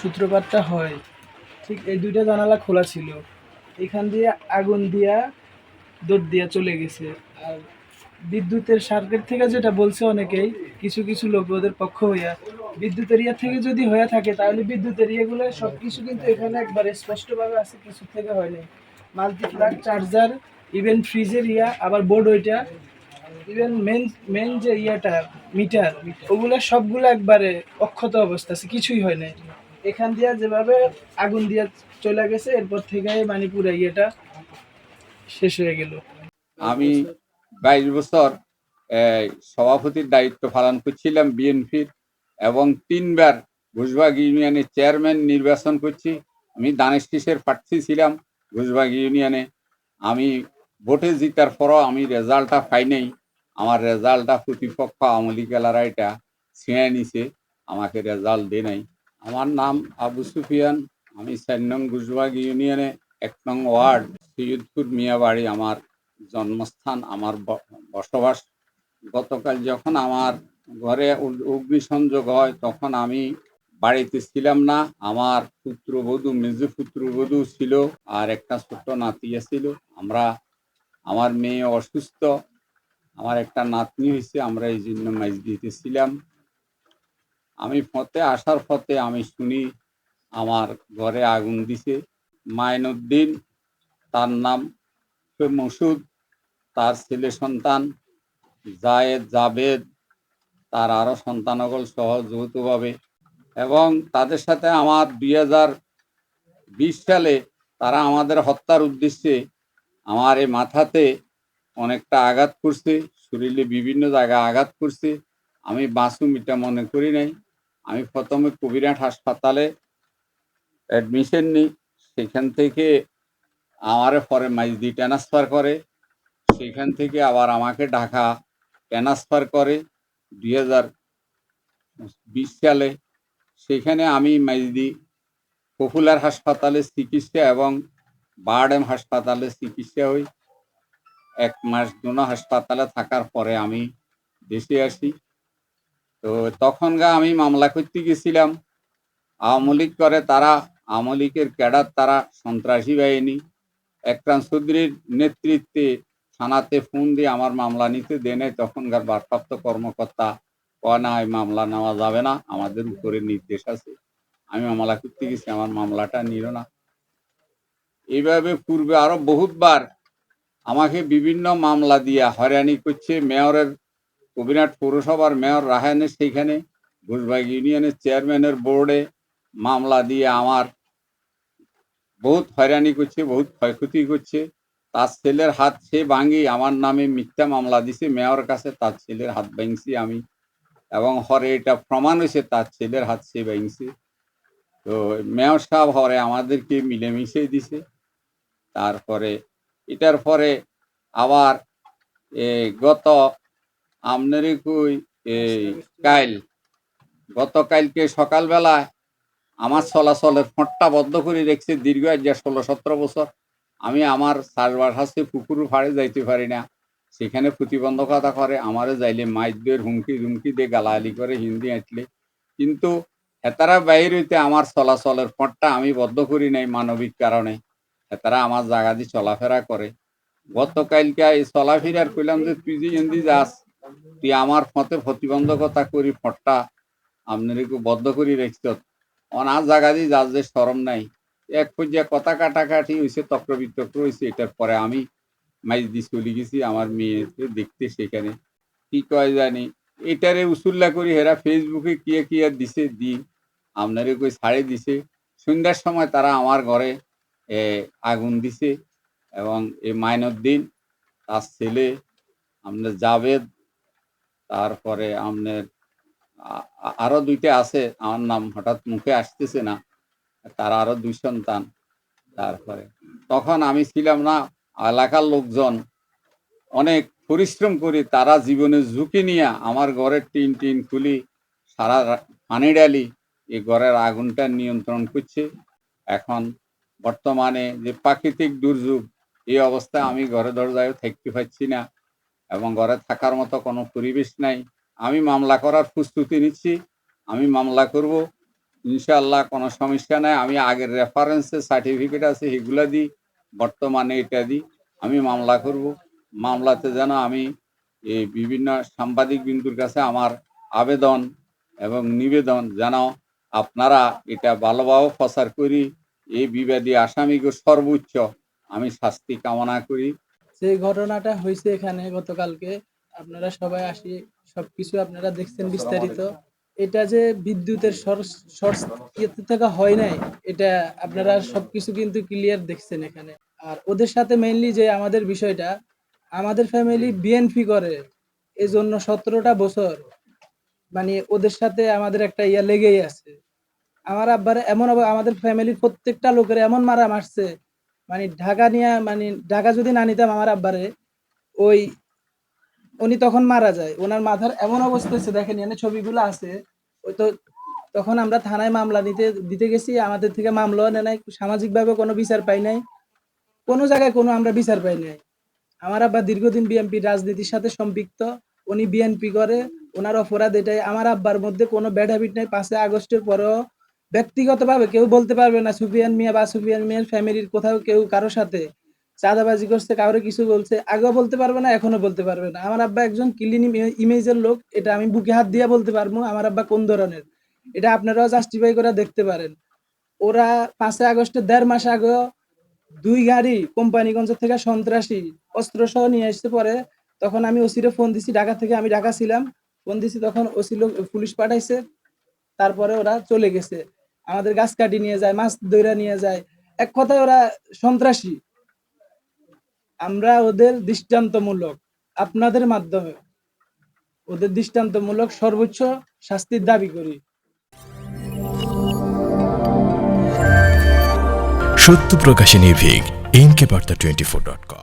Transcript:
সূত্রপাতটা হয়। ঠিক এই দুইটা জানালা খোলা ছিল। এখান দিয়ে আগুন দিয়া দৌড় দিয়া চলে গেছে। আর বিদ্যুতের সার্কিট থেকে যেটা বলছে অনেকেই, কিছু কিছু লোক ওদের পক্ষ হইয়া, বিদ্যুতের ইয়া থেকে যদি হয়ে থাকে, তাহলে বিদ্যুতের ইয়েগুলো সব কিছু কিন্তু এখানে একবার স্পষ্টভাবে আছে, কিছু থেকে হয়নি। মাল্টিপ্লাগ, চার্জার, ইভেন ফ্রিজের ইয়া, আবার বোর্ড ওইটা, ইভেন মেন মেন যে ইয়াটা, মিটার, ওগুলো সবগুলো একবারে অক্ষত অবস্থা আছে, কিছুই হয় নাই এখান দিয়ে যেভাবে আগুন দিয়া চলে গেছে, এরপর থেকে মানে ইয়েটা শেষ হয়ে গেল। আমি বাইশ বছর সভাপতির দায়িত্ব পালন করছিলাম বিএনপির এবং তিনবার ঘুষবাগ ইউনিয়নের চেয়ারম্যান নির্বাচন করছি। আমি দানেশ কিসের প্রার্থী ছিলাম ঘুষবাগ ইউনিয়নে। আমি ভোটে জিতার পরও আমি রেজাল্টটা পাই নাই। আমার রেজাল্টটা প্রতিপক্ষ আমলি কেলারা এটা ছিঁড়ে নিছে, আমাকে রেজাল্ট দে নাই। আমার নাম আবু সুফিয়ান, আমি চার নং ঘুষবাগ ইউনিয়নে এক নং ওয়ার্ড, সৈয়দপুর মিয়াবাড়ি আমার জন্মস্থান, আমার বসবাস। গতকাল যখন আমার ঘরে অগ্নিসংযোগ হয়, তখন আমি বাড়িতে ছিলাম না। আমার পুত্রবধূ, মেজ পুত্রবধূ ছিল আর একটা ছোট্ট নাতিয়া ছিল আমরা, আমার মেয়ে অসুস্থ। আমার একটা নাতনি হয়েছে, আমরা এই জন্য মাইজ দিতেছিলাম। আমি পথে আসার পথে আমি শুনি আমার ঘরে আগুন দিছে। মাইনুদ্দিন তার নাম মসুদ, তার ছেলে সন্তান জায়েদ জাবেদ, তার আরও সন্তানগল সহ যৌথভাবে। এবং তাদের সাথে আমার দুই হাজার বিশ সালে তারা আমাদের হত্যার উদ্দেশ্যে আমার এই মাথাতে অনেকটা আঘাত করছে, শরীরে বিভিন্ন জায়গায় আঘাত করছে। আমি বাঁচুম এটা মনে করি নাই। আমি প্রথমে কবিরাট হাসপাতালে অ্যাডমিশন নিই। সেখান থেকে আমারে পরে মাইজদি ট্রান্সফার করে। সেখান থেকে আবার আমাকে ঢাকা ট্রান্সফার করে দুই হাজার বিশ সালে। সেখানে আমি মাইজদি পপুলার হাসপাতালে চিকিৎসা এবং বারডেম হাসপাতালে চিকিৎসা হই। এক মাস দুনো হাসপাতালে থাকার পরে আমি দেশে আসি। তো তখনগা আমি মামলা করতে গেছিলাম। আওয়ামী লীগ করে তারা, আওয়ামী লীগের ক্যাডার তারা সন্ত্রাসী বাহিনী। একরাম চৌধুরীর নেতৃত্বে থানাতে ফোন দিয়ে আমার মামলা নিতে দেনে তখনকার ভারপ্রাপ্ত কর্মকর্তা কয়, না, এই মামলা নেওয়া যাবে না। আমাদের উপরে নির্দেশ আছে। আমি মামলা করতে গেছি, আমার মামলাটা নিল না। এইভাবে পূর্বে আরও বহুতবার আমাকে বিভিন্ন মামলা দিয়া হয়রানি করছে। মেয়রের কবিরাট পৌরসভার মেয়র রাহানের সেইখানে, ঘুষবাগ ইউনিয়নের চেয়ারম্যানের বোর্ডে মামলা দিয়ে আমার বহুত হয়রানি করছে, বহুত ক্ষয়ক্ষতি করছে। তার ছেলের হাত সে ভাঙি, আমার নামে মিথ্যা মামলা দিছে, মেয়র কাছে তার ছেলের হাত ভাঙছি আমি। এবং হরে এটা প্রমাণ হয়েছে, তার ছেলের হাত সে ভাঙছে। তো মেয়র সাহেব হরে আমাদেরকে মিলেমিশে দিছে। তারপরে, এটার পরে আবার গত আমনেরই কই? এই কাইল। গতকালকে সকালবেলায় আমার চলাচলের ফোঁটটা বদ্ধ করে রেখেছে দীর্ঘ যে ষোলো সতেরো বছর। আমি আমার চারবার হাসে পুকুর ফাড়ে যাইতে পারি না। সেখানে প্রতিবন্ধকতা করে আমারও যাইলে মাইদের হুমকি ধুমকি দিয়ে গালাগালি করে হিন্দি আঁটলে কিন্তু হেতারা বাইর হইতে আমার চলাচলের ফোঁটটা আমি বদ্ধ করি নাই মানবিক কারণে। হেতারা আমার জায়গা দিয়ে চলাফেরা করে। গতকালকে এই চলাফেরার কইলাম যে তুই যে হিন্দি যাস তুই আমার ফতে প্রতিবন্ধকতা করি ফটটা আপনাদেরকে বদ্ধ করে রেখছ অনার জায়গা দিয়ে যার যে সরম নাই। এক পর্যায়ে কথা কাটাকাটি হয়েছে তক্র বিতক্র হয়েছে এটার পরে আমি মাইজ দিয়ে চলে গেছি আমার মেয়েকে দেখতে সেখানে। কি কয় জানি এটারে উসুল্লা করি হেরা ফেসবুকে কিয়ে কিয়ে দিছে দি আপনারে কই ছাড়ে দিছে। সন্ধ্যার সময় তারা আমার ঘরে এ, আগুন দিছে এবং এই মাইনুদ্দিন তার ছেলে আপনার জাভেদ তারপরে আপনার আ- আ- আরও দুইটা আছে, আমার নাম হঠাৎ মুখে আসতেছে না, তার আরও দুই সন্তান তারপরে। তখন আমি ছিলাম না, এলাকার লোকজন অনেক পরিশ্রম করে তারা জীবনে ঝুঁকি নিয়ে আমার ঘরের টিন টিন খুলি, সারা পানি ডালি এই ঘরের আগুনটা নিয়ন্ত্রণ করছে। এখন বর্তমানে যে প্রাকৃতিক দুর্যোগ, এই অবস্থায় আমি ঘরে দরজায় থাকতে পারছি না। এবং ঘরে থাকার মতো কোনো পরিবেশ নাই। আমি মামলা করার প্রস্তুতি নিচ্ছি। আমি মামলা করব। ইনশাআল্লাহ কোনো সমস্যা নাই। আমি আগের রেফারেন্সে সার্টিফিকেট আছে এগুলা দিই। বর্তমানে এটা দিই। আমি মামলা করব। মামলাতে যেন আমি এই বিভিন্ন সাংবাদিক বিন্দুর কাছে আমার আবেদন এবং নিবেদন যেন আপনারা এটা ভালোভাবে প্রচার করি। এই বিবাদী আসামিকে সর্বোচ্চ আমি শাস্তি কামনা করি। যে ঘটনাটা হয়েছে এখানে গতকালকে আপনারা সবাই আসি সবকিছু আপনারা দেখছেন বিস্তারিত। এটা যে বিদ্যুতের থেকে হয় নাই এটা আপনারা সবকিছু কিন্তু ক্লিয়ার দেখছেন এখানে। আর ওদের সাথে মেইনলি যে আমাদের বিষয়টা আমাদের ফ্যামিলি বিএনপি করে এই জন্য সতেরোটা বছর মানে ওদের সাথে আমাদের একটা ইয়া লেগেই আছে। আমার আব্বার এমন আমাদের ফ্যামিলির প্রত্যেকটা লোকের এমন মারা মারছে মানে ঢাকা নিয়ে মানে ঢাকা যদি না নিতাম আমার আব্বারে, ওই উনি তখন মারা যায়। ওনার মাথার এমন অবস্থা হচ্ছে দেখেন, এখানে ছবিগুলো আছে। ওই তো তখন আমরা থানায় মামলা নিতে, দিতে গেছি। আমাদের থেকে মামলাও নেয় নাই, সামাজিকভাবে কোনো বিচার পাই নাই। কোনো জায়গায় কোনো আমরা বিচার পাই নাই। আমার আব্বা দীর্ঘদিন বিএনপি রাজনীতির সাথে সম্পৃক্ত। উনি বিএনপি করে, ওনার অপরাধ এটাই। আমার আব্বার মধ্যে কোনো ব্যাড হ্যাবিট নাই। পাঁচই আগস্টের পরেও ব্যক্তিগতভাবে কেউ বলতে পারবে না, সুফিয়ান মিয়া বা সুফিয়ান মিয়ার ফ্যামিলির কোথাও কেউ কারোর সাথে চাঁদাবাজি করছে কাউরে কিছু বলছে, আগেও বলতে পারবে না এখনও বলতে পারবে না। আমার আব্বা একজন ক্লিন ইমেজের লোক, এটা আমি বুকে হাত দিয়ে বলতে পারব, আমার আব্বা কোন ধরনের? এটা আপনারাও জাস্টিফাই করে দেখতে পারেন। ওরা পাঁচই আগস্টের দেড় মাস আগেও দুই গাড়ি কোম্পানিগঞ্জ থেকে সন্ত্রাসী অস্ত্র সহ নিয়ে আসতে পরে তখন আমি ওসিরে ফোন দিছি, ঢাকা থেকে আমি ঢাকা ছিলাম। ফোন দিছি, তখন ওসি লোক, পুলিশ পাঠাইছে, তারপরে ওরা চলে গেছে। আমাদের গাছ কাটি নিয়ে যায়, মাছ দৈরা নিয়ে যায়। এক কথায় ওরা সন্ত্রাসী। আমরা ওদের দৃষ্টান্তমূলক, আপনাদের মাধ্যমে ওদের দৃষ্টান্তমূলক সর্বোচ্চ শাস্তির দাবি করি। সত্য প্রকাশে নির্ভীক এনকে বার্তা টোয়েন্টি ফোর ডট কম